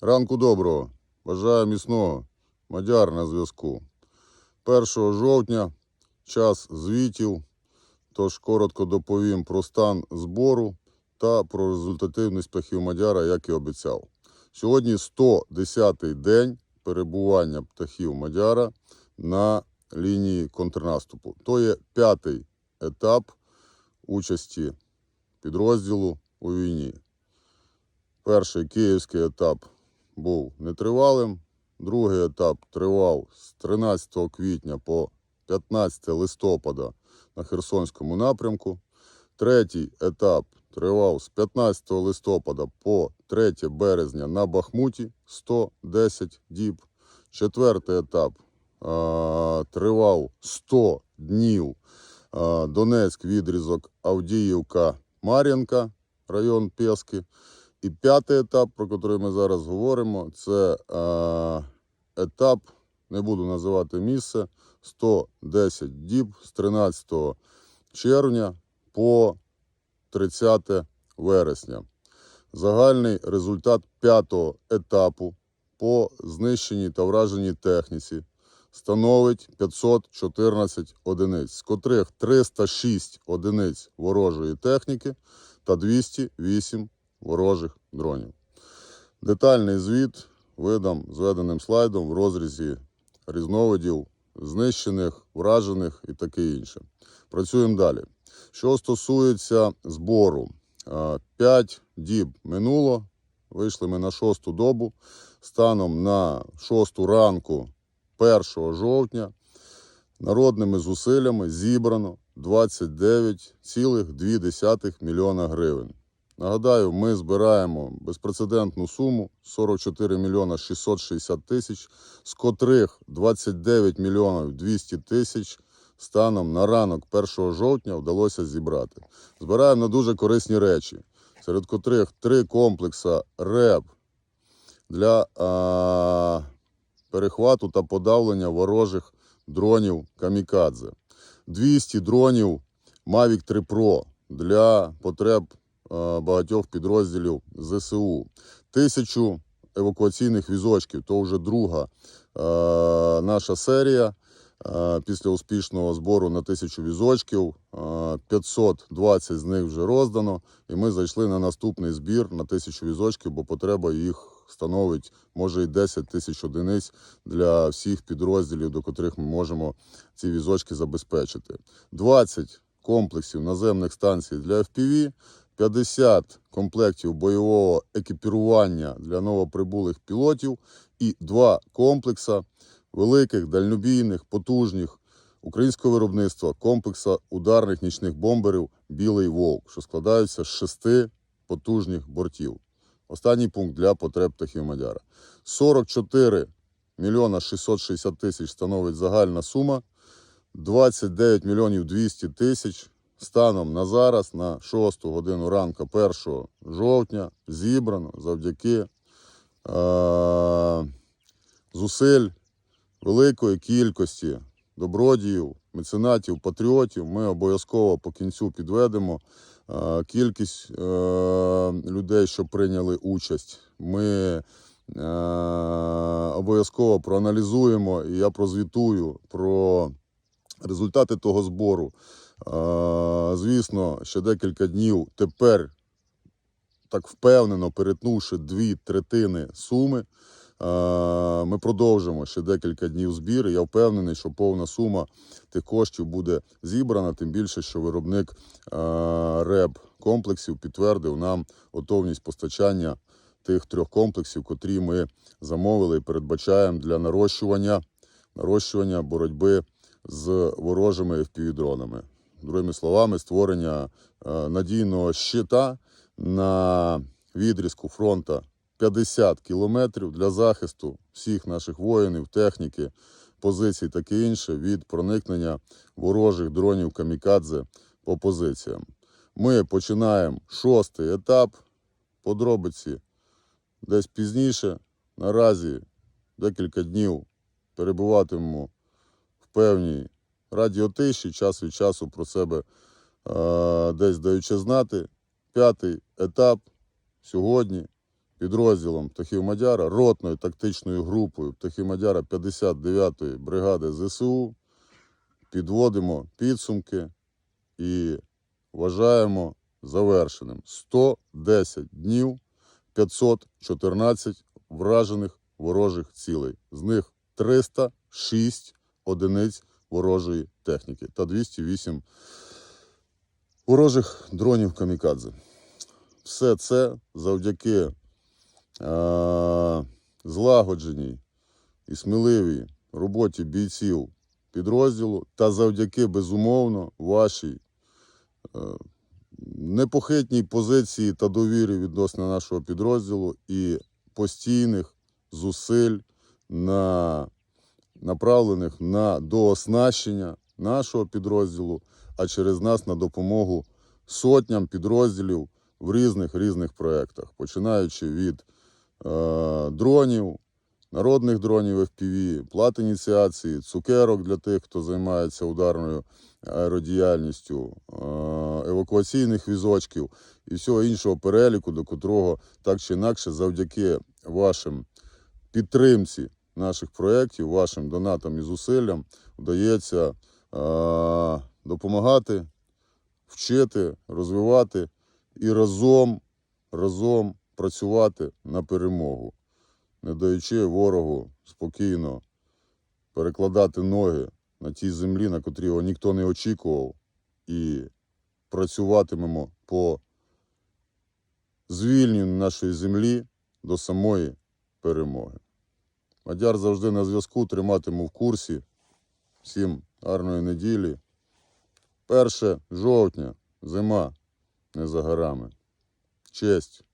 Ранку доброго. Бажаю міцного. Мадяр на зв'язку. 1 жовтня час звітів. Тож коротко доповім про стан збору та про результативність птахів Мадяра, як і обіцяв. Сьогодні 110-й день перебування птахів Мадяра на лінії контрнаступу. То є п'ятий етап участі підрозділу у війні. Перший київський етап був нетривалим, другий етап тривав з 13 квітня по 15 листопада на Херсонському напрямку. Третій етап тривав з 15 листопада по 3 березня на Бахмуті 110 діб. Четвертий етап а, тривав 100 днів. А, Донецьк, відрізок Авдіївка, Мар'їнка, район Пєски. І п'ятий етап, про який ми зараз говоримо, це е, етап, не буду називати місце, 110 діб з 13 червня по 30 вересня. Загальний результат п'ятого етапу по знищеній та враженій техніці становить 514 одиниць, з котрих 306 одиниць ворожої техніки та 208 ворожих дронів. Детальний звіт видам зведеним слайдом в розрізі різновидів, знищених, вражених і таке інше. Працюємо далі. Що стосується збору, 5 діб минуло. Вийшли ми на шосту добу. Станом на шосту ранку 1 жовтня народними зусиллями зібрано 29,2 мільйона гривень. Нагадаю, ми збираємо безпрецедентну суму 44 мільйона 660 тисяч, з котрих 29 мільйонів 200 тисяч станом на ранок 1 жовтня вдалося зібрати. Збираємо на дуже корисні речі, серед котрих три комплекси РЕБ для а, перехвату та подавлення ворожих дронів Камікадзе, 200 дронів Mavic 3 Pro для потреб багатьох підрозділів ЗСУ, тисячу евакуаційних візочків. То вже друга е, наша серія. Е, Після успішного збору на тисячу візочків е, 520 з них вже роздано, і ми зайшли на наступний збір на тисячу візочків, бо потреба їх становить може і 10 тисяч одиниць для всіх підрозділів, до котрих ми можемо ці візочки забезпечити. 20 комплексів наземних станцій для FPV, 50 комплектів бойового екіпірування для новоприбулих пілотів і два комплекси великих, дальнобійних, потужних українського виробництва комплекса ударних нічних бомберів Білий Вовк, що складаються з шести потужних бортів. Останній пункт для потреб птахів Мадяра. 44 мільйона 660 тисяч становить загальна сума. 29 мільйонів 200 тисяч станом на зараз, на 6 годину ранку 1 жовтня, зібрано завдяки е- зусиль великої кількості добродіїв, меценатів, патріотів. Ми обов'язково по кінцю підведемо е, кількість е, людей, що прийняли участь. Ми е, обов'язково проаналізуємо і я прозвітую про результати того збору. Звісно, ще декілька днів тепер, так впевнено, перетнувши дві третини суми, ми продовжимо ще декілька днів збір. Я впевнений, що повна сума тих коштів буде зібрана, тим більше, що виробник РЕБ комплексів підтвердив нам готовність постачання тих трьох комплексів, котрі ми замовили і передбачаємо для нарощування, нарощування боротьби з ворожими FPV-дронами. Другими словами, створення е, надійного щита на відрізку фронта 50 кілометрів для захисту всіх наших воїнів, техніки, позицій таке інше від проникнення ворожих дронів камікадзе по позиціям. Ми починаємо шостий етап. Подробиці десь пізніше. Наразі декілька днів перебуватимемо в певній радіотиші, час від часу про себе е, десь даючи знати. П'ятий етап сьогодні підрозділом птахів Мадяра, ротною тактичною групою птахів Мадяра 59-ї бригади ЗСУ підводимо підсумки і вважаємо завершеним 110 днів 514 вражених ворожих цілей. З них 306 одиниць ворожої техніки та 208 ворожих дронів камікадзе. Все це завдяки е- злагодженій і сміливій роботі бійців підрозділу та завдяки, безумовно, вашій е- непохитній позиції та довірі відносно нашого підрозділу і постійних зусиль на направлених на дооснащення нашого підрозділу, а через нас на допомогу сотням підрозділів в різних різних проєктах, починаючи від е, дронів, народних дронів FPV, плат ініціації, цукерок для тих, хто займається ударною аеродіяльністю, е, евакуаційних візочків і всього іншого переліку, до котрого так чи інакше, завдяки вашим підтримці наших проєктів, вашим донатам і зусиллям вдається допомагати, вчити, розвивати і разом, разом працювати на перемогу, не даючи ворогу спокійно перекладати ноги на тій землі, на котрій його ніхто не очікував, і працюватимемо по звільненню нашої землі до самої перемоги. Мадяр завжди на зв'язку, триматиму в курсі. Всім гарної неділі. 1 жовтня, зима не за горами. Честь